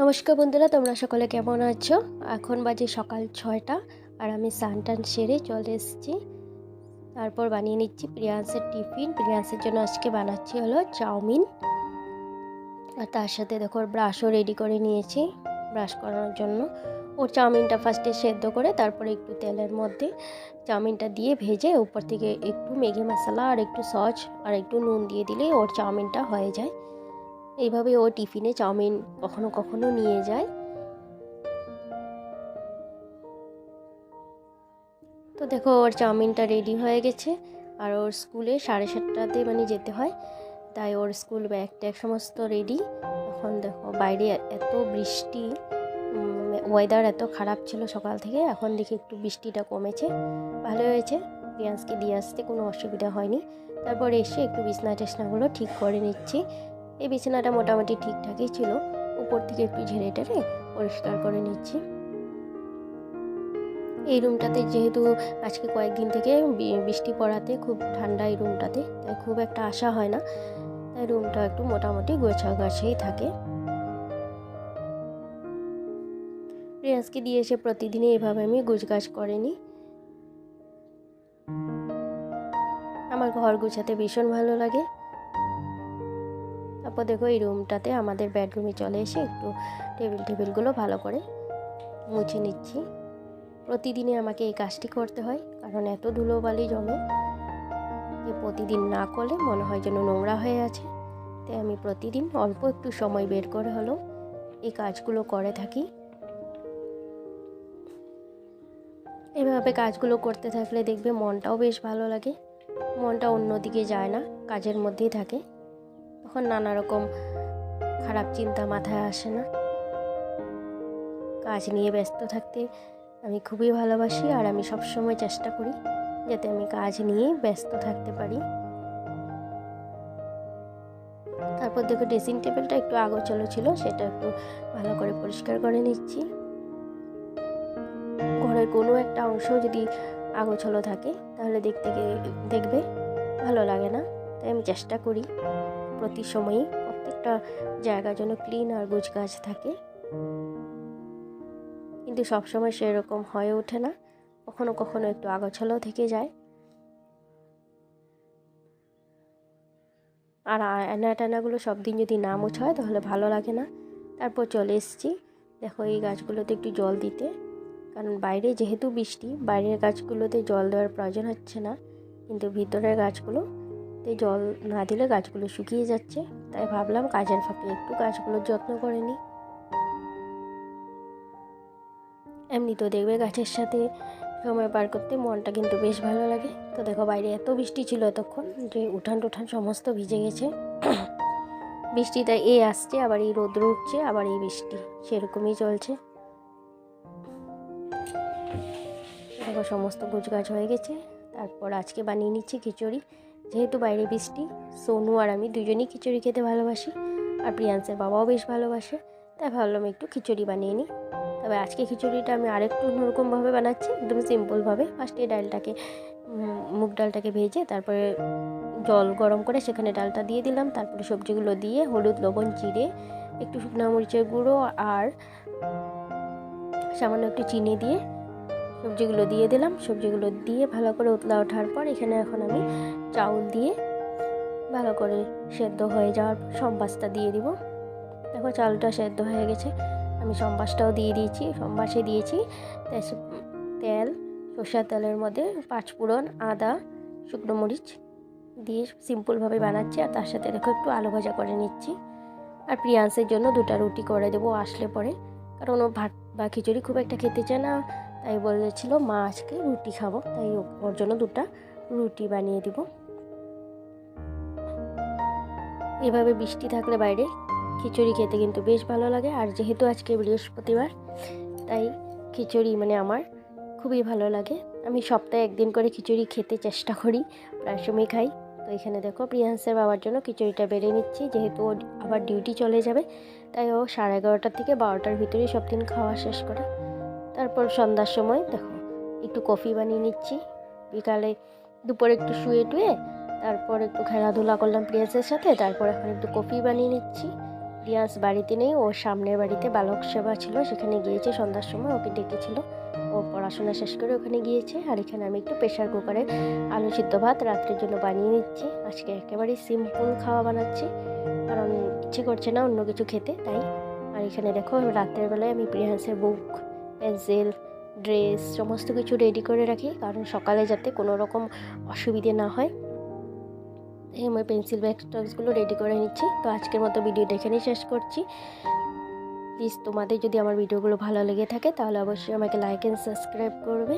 নমস্কার বন্ধুরা, তোমরা সকলে কেমন আছো? এখন বাজে সকাল ছয়টা আর আমি স্নান টান সেরে চলে এসেছি। তারপর বানিয়ে নিচ্ছি প্রিয়ান্সের টিফিন। প্রিয়ান্সের জন্য আজকে বানাচ্ছি হলো চাউমিন। আর তার সাথে দেখো ব্রাশও রেডি করে নিয়েছি ব্রাশ করানোর জন্য। ওর চাউমিনটা ফার্স্টে সেদ্ধ করে তারপরে একটু তেলের মধ্যে চাউমিনটা দিয়ে ভেজে উপর থেকে একটু ম্যাগি মশলা আর একটু সস আর একটু নুন দিয়ে দিলে ওর চাউমিনটা হয়ে যায়। এইভাবে ও টিফিনে চাউমিন কখনো কখনো নিয়ে যায়। তো দেখো, ওর চাউমিনটা রেডি হয়ে গেছে। আর ওর স্কুলে সাড়ে সাতটাতে মানে যেতে হয়। তাই ওর স্কুল ব্যাগ ট্যাগ সমস্ত রেডি এখন দেখো, বাইরে এত বৃষ্টি ওয়েদার এত খারাপ ছিল সকাল থেকে। এখন দেখি একটু বৃষ্টিটা কমেছে। ভালো হয়েছে। রিয়ান্সকে দিয়ে আসতে কোনো অসুবিধা হয়নি। তারপর এসে একটু বিছনা টেছনাগুলো ঠিক করে নিচ্ছি। এই বিছানাটা মোটামুটি ঠিকঠাকই ছিল। উপর থেকে একটু ঝেড়ে টেরে পরিষ্কার করে নিচ্ছি। এই রুমটাতে যেহেতু আজকে কয়েকদিন থেকে বৃষ্টি পড়াতে, খুব ঠান্ডা এই রুমটাতে, তাই খুব একটা আশা হয় না। তাই রুমটা একটু মোটামুটি গোছা গাছেই থাকে। রিয়াজকে দিয়ে এসে প্রতিদিনই এভাবে আমি গুছগাছ করে নিই। আমার ঘর গুছাতে ভীষণ ভালো লাগে। তারপর দেখো এই রুমটাতে আমাদের বেডরুমে চলে এসে একটু টেবিল টেবিলগুলো ভালো করে মুছে নিচ্ছি। প্রতিদিনে আমাকে এই কাজটি করতে হয়, কারণ এত ধুলোবালি জমে যে প্রতিদিন না করলে মনে হয় যেন নোংরা হয়ে আছে। তাই আমি প্রতিদিন অল্প একটু সময় বের করে হলেও এই কাজগুলো করে থাকি। এভাবে কাজগুলো করতে থাকলে দেখবে মনটাও বেশ ভালো লাগে। মনটা অন্যদিকে যায় না, কাজের মধ্যেই থাকে। তখন নানা রকম খারাপ চিন্তা মাথায় আসে না। কাজ নিয়ে ব্যস্ত থাকতে আমি খুবই ভালোবাসি আর আমি সবসময় চেষ্টা করি যাতে আমি কাজ নিয়ে ব্যস্ত থাকতে পারি। তারপর দেখো ড্রেসিং টেবিলটা একটু আগোচলো ছিল, সেটা একটু ভালো করে পরিষ্কার করে নিচ্ছি। ঘরের কোনো একটা অংশ যদি আগোছলো থাকে, তাহলে দেখতে দেখবে, ভালো লাগে না। তাই আমি চেষ্টা করি। প্রতি সময়ই প্রত্যেকটা জায়গা যেন ক্লিন আর গাছ থাকে। কিন্তু সবসময় সেরকম হয়ে ওঠে না। কখনো কখনো একটু আগোছালো থেকে যায়। আর আয়না টানাগুলো সব দিন যদি না মোছা হয় তাহলে ভালো লাগে না। তারপর চলে এসেছি। দেখো এই গাছগুলোতে একটু জল দিতে। কারণ বাইরে যেহেতু বৃষ্টি, বাইরের গাছগুলোতে জল দেওয়ার প্রয়োজন হচ্ছে না। কিন্তু ভিতরের গাছগুলো তে জল না দিলে গাছগুলো শুকিয়ে যাচ্ছে। তাই ভাবলাম কাজের ফাঁকে একটু গাছগুলোর যত্ন করে নিই। এমনি তো দেখবে গাছের সাথে সময় পার করতে মনটা কিন্তু বেশ ভালো লাগে। তো দেখো বাইরে এত বৃষ্টি ছিল এতক্ষণ যে উঠান টুঠান সমস্ত ভিজে গেছে। বৃষ্টিটা এ আসছে, আবার এই রোদ্র উঠছে, আবার এই বৃষ্টি। সেরকমই চলছে। দেখো সমস্ত গাছ হয়ে গেছে। তারপর আজকে বানিয়ে নিচ্ছি খিচুড়ি। যেহেতু বাইরে বৃষ্টি, সোনু আর আমি দুজনেই খিচুড়ি খেতে ভালোবাসি আর প্রিয়ান্সের বাবাও বেশ ভালোবাসে, তাই ভাবলাম একটু খিচুড়ি বানিয়ে নিই। তবে আজকে খিচুড়িটা আমি আরেকটু অন্যরকমভাবে বানাচ্ছি, একদম সিম্পলভাবে। ফার্স্টে ডালটাকে মুগ ডালটাকে ভেজে তারপরে জল গরম করে সেখানে ডালটা দিয়ে দিলাম। তারপরে সবজিগুলো দিয়ে হলুদ, লবণ চিড়ে একটু শুকনো মরিচের গুঁড়ো আর সামান্য একটু চিনি দিয়ে সবজিগুলো দিয়ে দিলাম। সবজিগুলো দিয়ে ভালো করে উতলা ওঠার পর এখানে এখন আমি চাউল দিয়ে ভালো করে সেদ্ধ হয়ে যাওয়ার সম্বাসটা দিয়ে দিব। দেখো চাউলটা সেদ্ধ হয়ে গেছে। আমি সম্বাসটাও দিয়ে দিয়েছি, সম্বাসে দিয়েছি। তেল সর্ষার তেলের মধ্যে পাঁচফোড়ন আদা, শুকনো মরিচ দিয়ে সিম্পলভাবে বানাচ্ছি। আর তার সাথে দেখো একটু আলু ভাজা করে নিচ্ছি। আর প্রিয়ান্সের জন্য দুটা রুটি করে দেবো আসলে পরে। কারণ ও ভাত বা খিচুড়ি খুব একটা খেতে চায় না। তাই বলেছিল মা, আজকে রুটি খাব। তাই ওর জন্য দুটা রুটি বানিয়ে দিব। এভাবে বৃষ্টি থাকলে বাইরে খিচুড়ি খেতে কিন্তু বেশ ভালো লাগে। আর যেহেতু আজকে বৃহস্পতিবার, তাই খিচুড়ি মানে আমার খুবই ভালো লাগে। আমি সপ্তাহে একদিন করে খিচুড়ি খেতে চেষ্টা করি, প্রায় সময় খাই। তো এখানে দেখো প্রিয়ান্সের বাবার জন্য খিচুড়িটা বেড়ে নিচ্ছি। যেহেতু ও আবার ডিউটি চলে যাবে, তাই ও সাড়ে এগারোটার থেকে বারোটার ভিতরেই সব দিন খাওয়া শেষ করে। তারপর সন্ধ্যার সময় দেখো, একটু কফি বানিয়ে নিচ্ছি। বিকালে দুপুরে একটু শুয়ে টুয়ে, তারপর একটু খেলাধুলা করলাম প্রিয়াসের সাথে, তারপর এখন একটু কফি বানিয়ে নিচ্ছি। রিয়াজ বাড়িতে নেই, ও সামনের বাড়িতে বালক সেবা ছিল, সেখানে গিয়েছে সন্ধ্যার সময়, ওকে ডেকেছিল। ও পড়াশোনা শেষ করে ওখানে গিয়েছে, আর এখানে আমি একটু প্রেশার কুকারে আলু সিদ্ধ ভাত রাত্রের জন্য বানিয়ে নিচ্ছি। আজকে একেবারেই সিম্পল খাওয়া বানাচ্ছি, কারণ ইচ্ছে করছে না অন্য কিছু খেতে, তাই। আর এখানে দেখো, রাত্রের বেলায় আমি প্রিয়ান্সের বুক পেন্সিল, ড্রেস, সমস্ত কিছু রেডি করে রাখি। কারণ সকালে যাতে কোনো রকম অসুবিধে না হয়। এই আমি পেন্সিল ব্যাগ টক্সগুলো রেডি করে নিচ্ছি। তো আজকের মতো ভিডিও দেখে নিয়ে শেষ করছি। প্লিজ তোমাদের যদি আমার ভিডিওগুলো ভালো লেগে থাকে, তাহলে অবশ্যই আমাকে লাইক অ্যান্ড সাবস্ক্রাইব করবে।